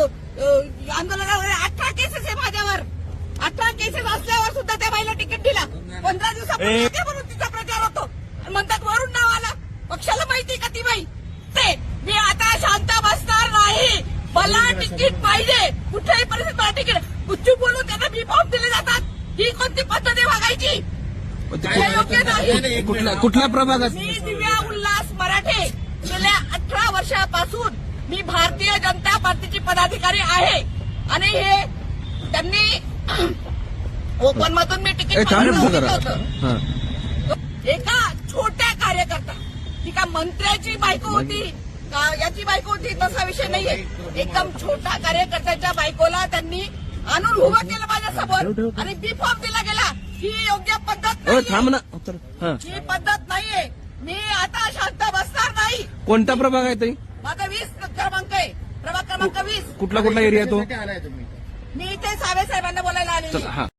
आंदोलनावर अठरा केसेस आहे माझ्यावर. अठरा केसेस असल्यावर सुद्धा त्या बाईला तिकीट दिला. पंधरा दिवसापूर्वी तिचा प्रचार होतो. म्हणतात वरून नाव आलं. पक्षाला माहिती का ती बाई? ते मी आता शांत बसणार नाही. मला तिकीट पाहिजे. कुठल्याही परिस्थितीत मला तिकीट गुच्चू बोलून त्यांना बी फॉर्म दिले जातात. ही कोणती पद्धत वागायची? योग्य नाही. कुठल्या कुठल्या प्रभागात मी दिव्या उल्हास मराठे. गेल्या अठरा वर्षापासून मी भारतीय जनता पार्टीची पदाधिकारी आहे. आणि हे त्यांनी ओपन मधून मी तिकीट. होतं. हा. एका छोट्या कार्यकर्ता. ती का मंत्र्याची बायको होती? का याची बायको होती? तसा विषय नाहीये. एकदम छोटा कार्यकर्त्याच्या बायकोला त्यांनी आणून उभं केलं माझ्यासमोर आणि बी फॉर्म दिला गेला. ही योग्य पद्धत तर हा. पद्धत नाहीये. मी आता शांत बसणार नाही. कोणता प्रभाग आहे माझा वीस क्रमांक आहे प्रभाग क्रमांक वीस. कुठला कुठला एरिया तो? मी इथे सावे साहेबांना बोलायला. हा.